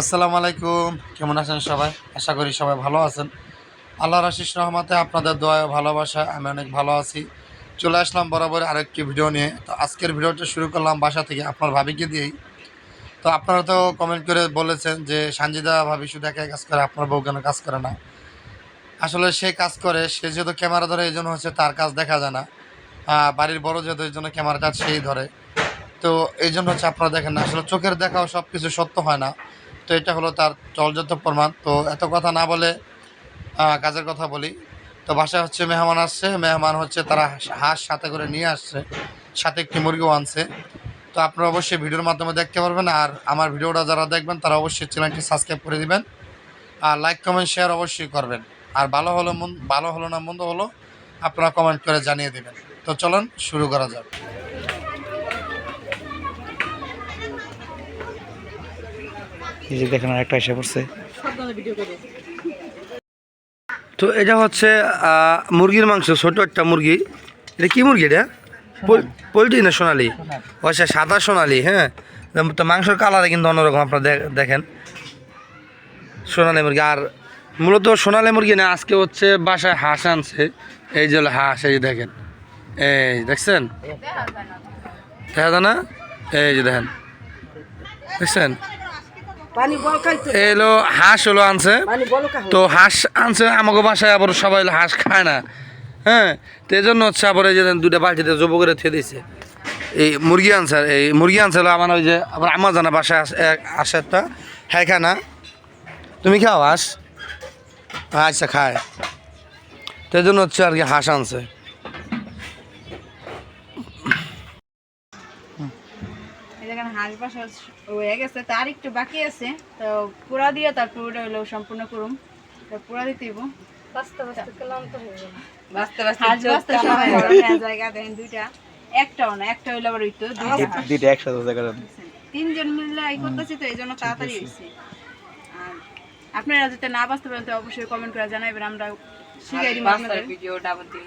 আসসালামু আলাইকুম। কেমন আছেন সবাই? আশা করি সবাই ভালো আছেন। আল্লাহর আশিস রহমতে আপনাদের দোয়া ভালোবাসা, আমি অনেক ভালো আছি। চলে আসলাম বরাবর আরেকটি ভিডিও নিয়ে। তো আজকের ভিডিওটা শুরু করলাম বাসা থেকে, আপনার ভাবিকে দিয়েই। তো আপনারা তো কমেন্ট করে বলেছেন যে, সানজিদা ভাবি শুধু একাই কাজ করে, আপনার বউ কেন কাজ করে না? আসলে সে কাজ করে, সে যেহেতু ক্যামেরা ধরে, এই জন্য হচ্ছে তার কাজ দেখা যায় না। বাড়ির বড় যেহেতু, এই জন্য ক্যামেরাটা সেই ধরে। তো এই জন্য হচ্ছে আপনারা দেখেন না, আসলে চোখের দেখাও সব কিছু সত্য হয় না। তো এটা হলো তার চলযত প্রমাণ। তো এত কথা না বলে কাজের কথা বলি। তো বাসায় হচ্ছে মেহমান আসছে, মেহমান হচ্ছে তারা হাঁস সাথে করে নিয়ে আসছে। সাথে একটি মুরগিও আনছে। তো আপনারা অবশ্যই ভিডিওর মাধ্যমে দেখতে পারবেন আর আমার ভিডিওটা যারা দেখবেন তারা অবশ্যই চ্যানেলটি সাবস্ক্রাইব করে দিবেন। আর লাইক কমেন্ট শেয়ার অবশ্যই করবেন। আর ভালো হলো মন, ভালো হলো না মন্দ হলো, আপনারা কমেন্ট করে জানিয়ে দেবেন। তো চলুন শুরু করা যাক। এই যে দেখেন একটা এসে পড়ছে। তো এটা হচ্ছে মুরগির মাংস ছোট একটা মুরগি। এটা কি মুরগি এটা? পোলট্রি না সোনালি? আচ্ছা সাদা সোনালি হ্যাঁ। তো মাংসের কালারে কিন্তু অন্যরকম আপনারা দেখেন। সোনালি মুরগি আর মূলত সোনালি মুরগি না আজকে হচ্ছে বাসায় হাঁস আনছে। এই যে হাঁস এই যে দেখেন। এই দেখছেন? দেখা যায় না? এই যে দেখেন। দেখছেন? এলো হাঁস হলো আনছে। তো হাঁস আনছে আমাকে বাসায় আবার সবাই হাঁস খায় না। হ্যাঁ তো এই জন্য হচ্ছে আবার এই যে দুটা বালতিতে জব করে থুয়ে দিছে। এই মুরগি আনছে আর এই মুরগি হলো আমার ওই যে আবার আমার জানা বাসায় আসে একটা। হ্যাঁ খায় না। তুমি খাও হাঁস? আচ্ছা খায়। তো এই জন্য হচ্ছে আর কি হাঁস আনছে। বাসা হয়ে গেছে। তার একটু বাকি আছে। তো পুরা দিয়ে তারপর ওটা হলো সম্পূর্ণ করুম। তো পুরা দিতে একটাও না একটা হইল আবার হইতো দুইটা। একসাথে তিনজন মিলে এই করতেছি তো এই জন্য তাড়াতাড়ি হয়েছে আর আপনারা যাতে না বাঁচতে পারেন তো অবশ্যই কমেন্ট করে জানাবেন আমরা শিখাই দিব আপনাদের। আবার দিন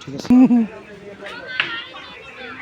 ঠিক আছে।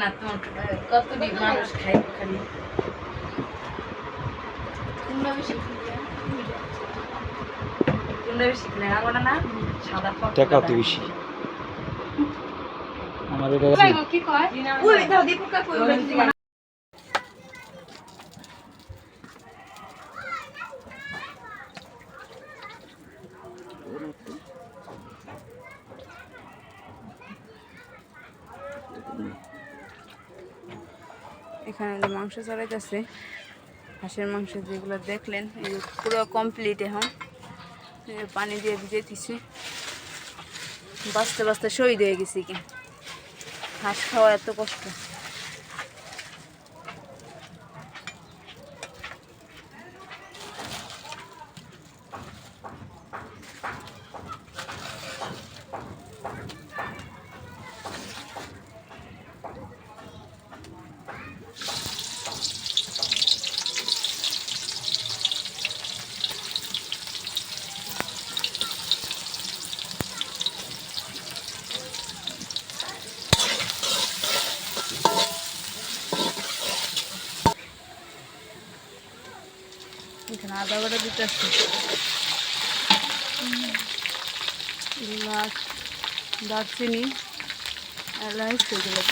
না তোমার কত মানুষ খাই খালি তোমরা বেশি তোমরা বেশি খেলে আমার না সাদা টাকা তো বেশি। আমার এটা কি কয়? ওই দাও দীপক কাকু এখানে হলো মাংস চড়াইতেছে। হাঁসের মাংস যেগুলো দেখলেন পুরো কমপ্লিট এখন। পানি দিয়ে ভিজে দিছি বাঁচতে বাঁচতে শহীদ হয়ে গেছি কি। হাঁস খাওয়া এত কষ্ট এখানে আদা বাটা দিতে আসছে। এলাচ দারচিনি এলাচ এগুলো।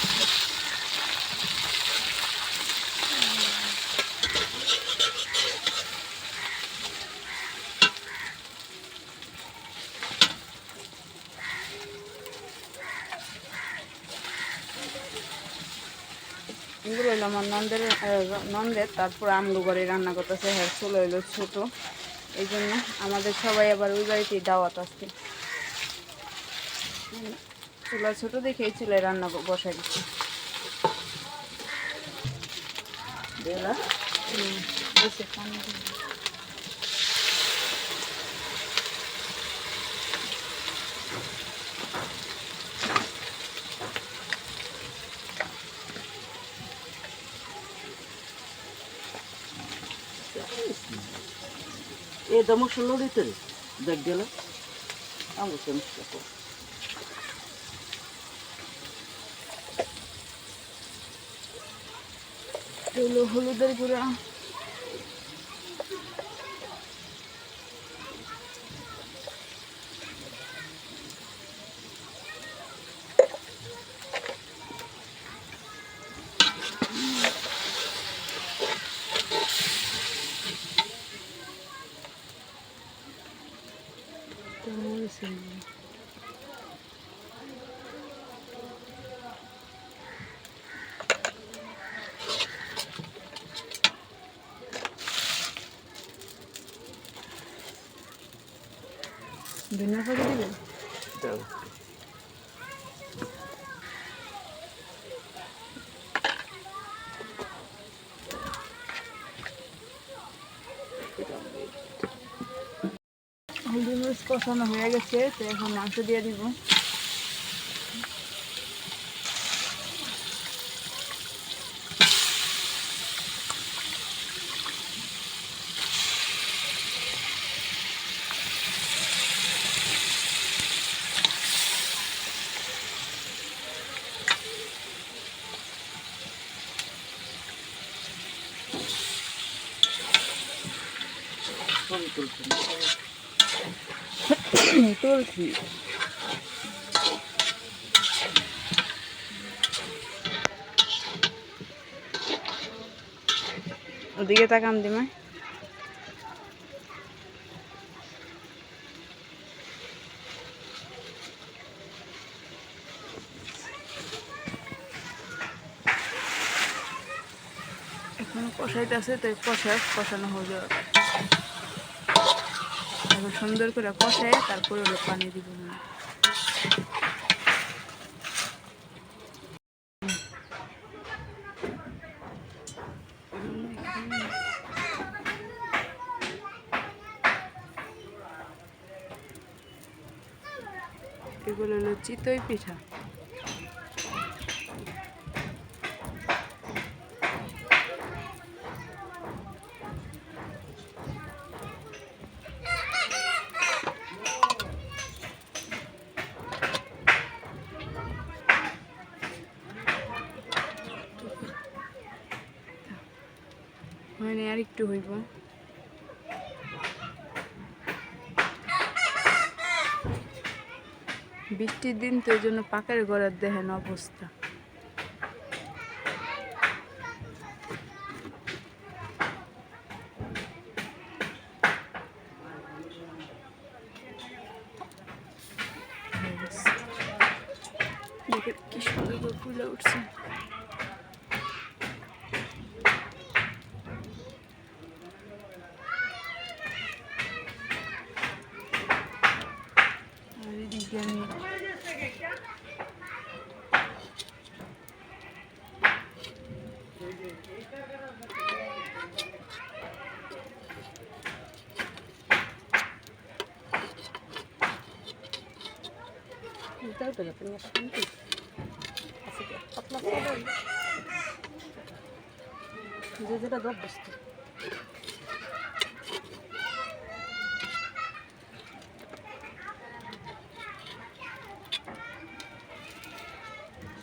এগুলো হইল আমার নন্দের নন্দের তারপর আমলু ঘরে রান্না করতেছে হ্যাঁ চুলো হইল ছোট। এই জন্য আমাদের সবাই আবার ওই বাড়িতেই দাওয়াত আসছে চুলা ছোটো দেখে এই চুলায় রান্না বসাই দিচ্ছি। দম ষোলো দিতে দেখ গেল। আমার হলুদের গুঁড়া। De nuevo কষানো হয়ে গেছে তো এখন মাংস দিয়ে দিব। তুলছি ওদিকে তাকান দিমা এখন কষাইতে আছে তো কষায় কষানো হয়ে যাবে। সুন্দর করে কষায় তারপরে হলো পানি দিব এগুলো হলো চিতই পিঠা। মানে আর একটু হইব। বৃষ্টির দিন তো এই জন্য পাকের ঘরের দেখেন অবস্থা। কি সুন্দর ফুলে উঠছে আর এদিকে আমি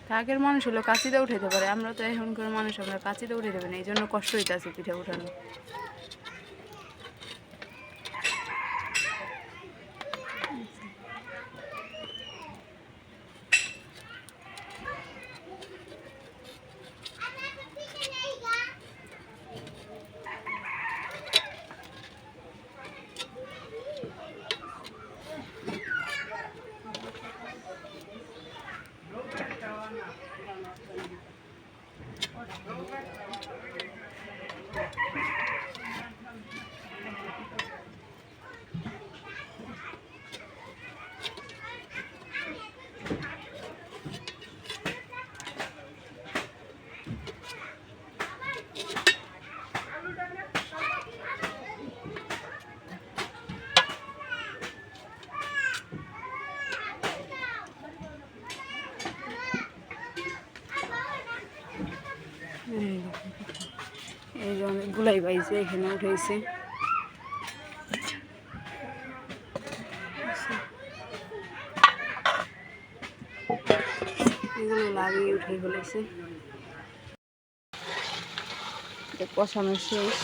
তা আগের মানুষ হলো কাঁচিতে উঠাইতে পারে আমরা তো এখনকার মানুষ, আমরা কাঁচিতে উঠে দেবে না এই জন্য কষ্ট হইতে হইতেছে পিঠা উঠানো। এই যে অনেকগুলাই পাইছে এখানে উঠেছে এগুলো লাগিয়ে উঠে শেষ।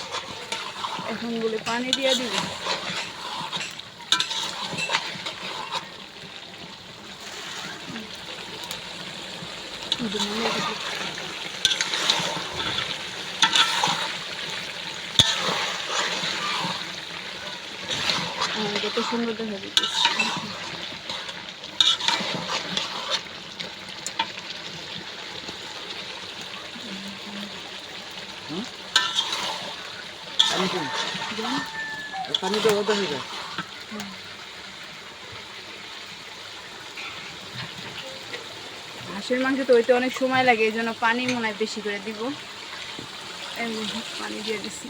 এখন বলে পানি দিয়ে দিব। হ্যাঁ, কত সুন্দর দেখা হয়ে যায় হাঁসের মাংস তো হইতে অনেক সময় লাগে, এই জন্য পানি মনে হয় বেশি করে দিব। পানি দিয়ে দিচ্ছি।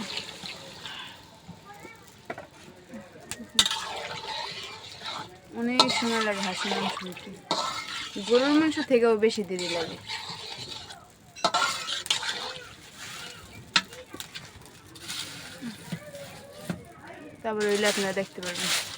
অনেক সময় লাগে হাসি মাংস হইতে গরুর মাংস থেকেও বেশি দেরি লাগে। তারপরে ওইলে আপনারা দেখতে পারবেন।